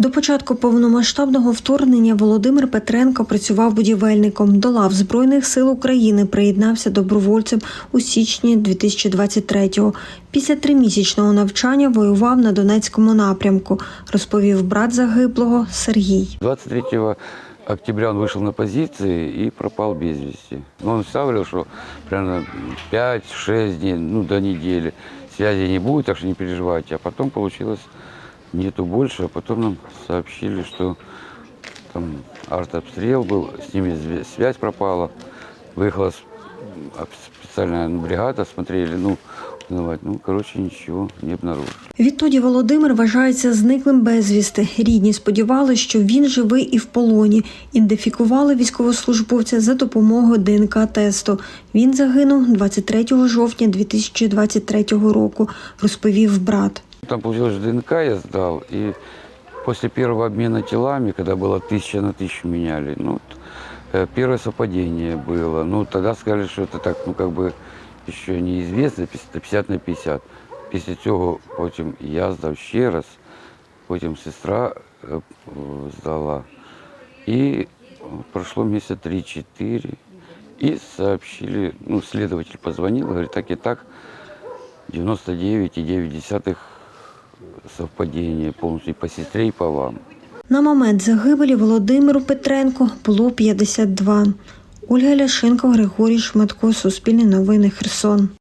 До початку повномасштабного вторгнення Володимир Петренко працював будівельником. До лав Збройних сил України приєднався добровольцем у січні 2023-го. Після тримісячного навчання воював на Донецькому напрямку, розповів брат загиблого Сергій. 23 октября он вышел на позиции и пропал без вести. Но он всегда говорил, что примерно 5-6 дней, ну до недели связи не будет, так что не переживайте. А потом получилось нету больше, а потом нам сообщили, что там артобстрел был, с ними связь пропала. Выехала с- м, специальная бригада, смотрели, ну, ну, короче, ничего не обнаружили. Відтоді Володимир вважається зниклим безвісти. Рідні сподівалися, що він живий і в полоні. Ідентифікували військовослужбовця за допомогою ДНК-тесту. Він загинув 23 жовтня 2023 року, розповів брат. Там получилось что ДНК я сдал, и после первого обмена телами, когда было тысяча на тысячу меняли, ну, вот, э, первое совпадение было. Ну, тогда сказали, что это так, ну, как бы еще неизвестно, 50 на 50. Після цього потім я здав ще раз, потім сестра е, е, здала. І прошло месяца 3-4, и сообщили, ну, следователь позвонил, говорит, так и так, 99,9 совпадение полностью по сестре, и по вам. На момент загибелі Володимиру Петренко було 52. Ольга Ляшенко, Григорій Шматко, Суспільне новини, Херсон.